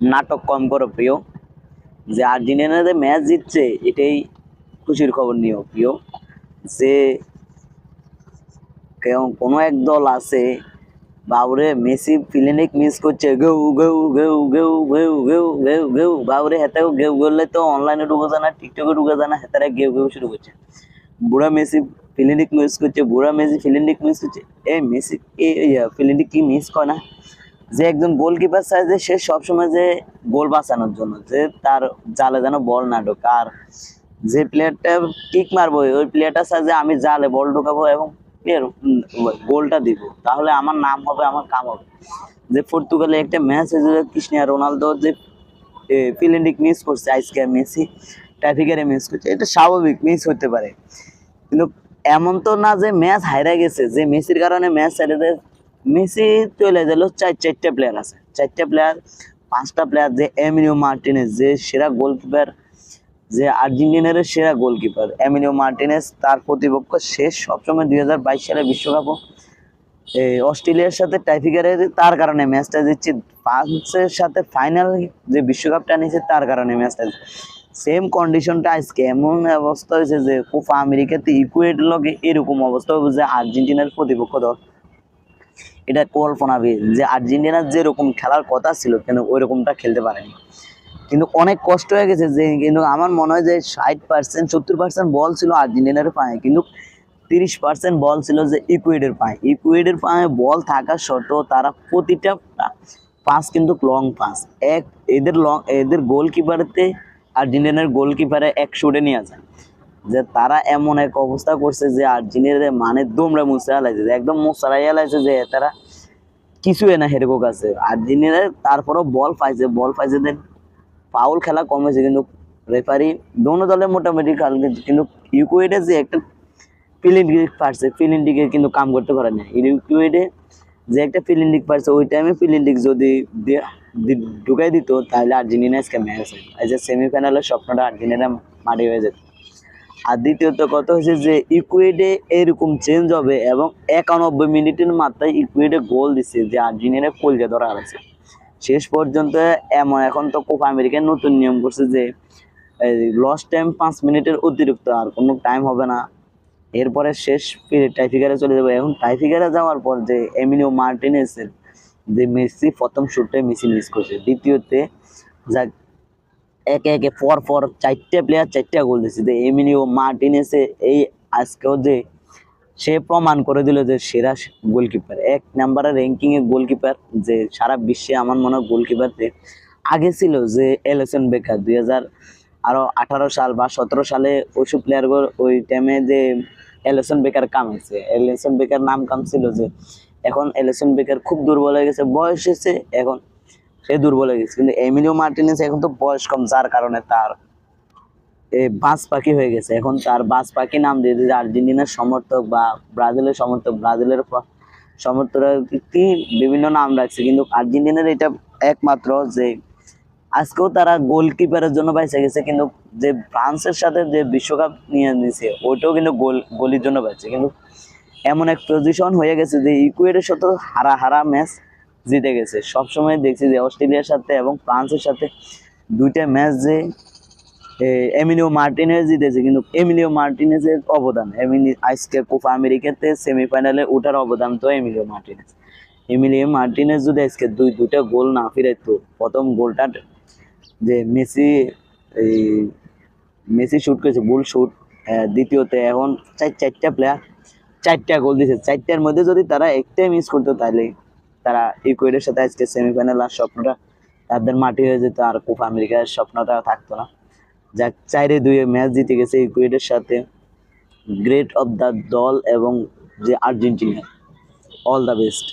নাটক কম করো প্রিয়। যে আর্জেন্টিনা যে ম্যাচ জিতছে, এটাই খুশির খবর নিও প্রিয়। যে কেউ কোনো এক দল আছে, বাবুরে মেসি ফিলিনিক মিস করছে গেউ গেউ গেউ গেউ গেউ গেউ গেউ গেউ বাবুরে হেতেও গেউ গেলে তো অনলাইনে ঢুকে যায় না টিকটকে ঢুকে যায় না, হেতারা গেউ গেউ শুরু করছে। বুড়া মেসি ফিলিনিক মিস করছে, বুড়া মেসি ফিলিনিক মিস করছে। এ মেসি ফিলিনিক কি মিস করে না? যে একজন গোলকিপার সাইজে সে সবসময় যে গোল বাঁচানোর জন্য, যে তার জালে যেন বল না ঢোকে। আর যে প্লেয়ারটা কিক মারবো, ওই প্লেয়ারটার সাইজে আমি জালে বল ঢোকাবো এবং এর গোলটা দিব। তাহলে আমার নাম হবে, আমার কাম হবে। যে পর্তুগালে একটা ম্যাচ হয়েছিল কৃষ্ণিয়া রোনালদো যে ফিলিন্ডিক মিস করছে আজকে মেসি ট্রাফিকারে মিস করছে, এটা স্বাভাবিক মিস হতে পারে। কিন্তু এমন তো না যে ম্যাচ হাইরা গেছে, যে মেসির কারণে ম্যাচ দেয় মেসি চলে গেল চার, চারটা প্লেয়ার আছে। চারটা প্লেয়ার পাঁচটা প্লেয়ার যে এমিনিও মার্টিনেস যে সেরা গোলকিপার যে আর্জেন্টিনার সেরা গোলকিপার এমিনিও মার্টিনেস তার প্রতিপক্ষ শেষ সবসময় দুই হাজার বাইশ সালে বিশ্বকাপও অস্ট্রেলিয়ার সাথে টাইফিকারে তার কারণে ম্যাচটা দিচ্ছি ফ্রান্সের সাথে ফাইনাল যে বিশ্বকাপটা নিয়েছে, তার কারণে ম্যাচটা সেম কন্ডিশনটা আজকে এমন অবস্থা হয়েছে যে কোপা আমেরিকাতে ইকুয়েট লগে এরকম অবস্থা হবে যে আর্জেন্টিনার প্রতিপক্ষ দল এটা কল্পনা যে আর্জেন্টিনার যেরকম খেলার কথা ছিল, কিন্তু ওই রকমটা খেলতে পারেনি। কিন্তু অনেক কষ্ট হয়ে গেছে যে, কিন্তু আমার মনে হয় যে ষাট পার্সেন্ট সত্তর পার্সেন্ট বল ছিল আর্জেন্টিনার পায়ে, কিন্তু তিরিশ পার্সেন্ট বল ছিল যে ইকুয়েডের পায়ে। ইকুয়েডের পায়ে বল থাকা সত্ত্বেও তারা প্রতিটা পাস কিন্তু লং পাস। এক, এদের লং, এদের গোলকিপারেতে আর্জেন্টিনার গোলকিপারে এক শুটে নিয়ে যায়। যে তারা এমন এক অবস্থা করছে যে আর্জেন্টিনার মানে দমরা মুছে হালাইছে যে একদম মুসারাই হালাইছে যে তারা কিছুই না হেরকো কাছে আর্জেন্টিনার তারপরও বল পাইছে বল পাইছে দেন ফাউল খেলা কমেছে, কিন্তু রেফারি দোনো দলে মোটামুটি কিন্তু ইউকুয়েডে যে একটা ফিলিন্ডিক পারছে ফিলিন্ডিকে কিন্তু কাম করতে পারে না। ইউকুয়েডে যে একটা ফিলিন্ডিক পারছে, ওই টাইমে ফিলিন্ডিক যদি ঢুকাই দিত, তাহলে আর্জেন্টিনা আজকে ম্যাচ এই সেমিফাইনালের স্বপ্নটা আর্জেন্টিনা মাটি হয়ে যেত। আর দ্বিতীয়ত কথা হচ্ছে যে ইকুয়েডে এরকম চেঞ্জ হবে এবং একানব্বই মিনিটের মাথায় ইকুয়েডে গোল দিচ্ছে যে আর্জেন্টিনা কলজা ধরা আছে শেষ পর্যন্ত এমন, এখন তো কোপা আমেরিকায় নতুন নিয়ম করছে যে লস্ট টাইম পাঁচ মিনিটের অতিরিক্ত আর কোনো টাইম হবে না। এরপরে শেষ টাইফিকারে চলে যাবে। এখন টাইফিকারে যাওয়ার পর যে এমিনিও মার্টিনেসের যে মেসি প্রথম শুটটাই মেসি মিস করছে। দ্বিতীয়তে যা একে একে পর পর চারটে প্লেয়ার চারটা গোল দিচ্ছে যে এমিনিও মার্টিনেসে এই আজকেও যে সে প্রমাণ করে দিল যে সেরা গোলকিপার এক নাম্বারের র্যাঙ্কিং এর গোলকিপার যে সারা বিশ্বে আমার মনে হয় গোলকিপারতে আগে ছিল যে এলেসন বেকার। দুই হাজার আরও আঠারো সাল বা সতেরো সালে ওইসব প্লেয়ার ওই টাইমে যে এলেসন বেকার কামাইছে এলেসন বেকার নাম কাম ছিল যে এখন এলেসন বেকার খুব দুর্বল হয়ে গেছে, বয়স হয়েছে, এখন সে দুর্বল হয়ে গেছে। কিন্তু এমিলিও মার্টিনেস এখন তো বয়স কম, যার কারণে তার এ বাস পাখি হয়ে গেছে। এখন তার বাস পাখি নাম দিয়ে দিয়েছে আর্জেন্টিনার সমর্থক বা ব্রাজিলের সমর্থক। ব্রাজিলের সমর্থকরা কি বিভিন্ন নাম রাখছে, কিন্তু আর্জেন্টিনার এটা একমাত্র যে আজকেও তারা গোলকিপারের জন্য বাইসে গেছে, কিন্তু যে ফ্রান্সের সাথে যে বিশ্বকাপ নিয়ে নিছে, ওইটাও কিন্তু গোল, গোলির জন্য পাইছে কিন্তু এমন এক পজিশন হয়ে গেছে যে ইকুয়েডের সাথে হারা হারা ম্যাচ জিতে গেছে। সবসময় দেখছি যে অস্ট্রেলিয়ার সাথে এবং ফ্রান্সের সাথে দুইটা ম্যাচ যে এমিলিও মার্টিনেজ জিতেছে। কিন্তু এমিলিও মার্টিনেজের অবদান এমিলি আজকে কোপা আমেরিকাতে সেমিফাইনালে ওঠার অবদান তো এমিলিও মার্টিনেজ এমিলিও মার্টিনেজ যদি আজকে দুই, দুইটা গোল না ফিরাইতো প্রথম গোলটা যে মেসি, এই মেসি শুট করেছে, গোল শুট দ্বিতীয়তে এখন চার, চারটা প্লেয়ার চারটা গোল দিয়েছে চারটার মধ্যে যদি তারা একটাই মিস করতো, তাহলে তারা ইকুয়েডের সাথে আজকে সেমিফাইনাল আর স্বপ্নটা তাদের মাটি হয়ে যেত আর কোপা আমেরিকার স্বপ্নটা থাকতো না। যাক, চাইরে দুই ম্যাচ জিতে গেছে ইকুয়েডের সাথে। গ্রেট অফ দ্য দল এবং যে আর্জেন্টিনা। All the best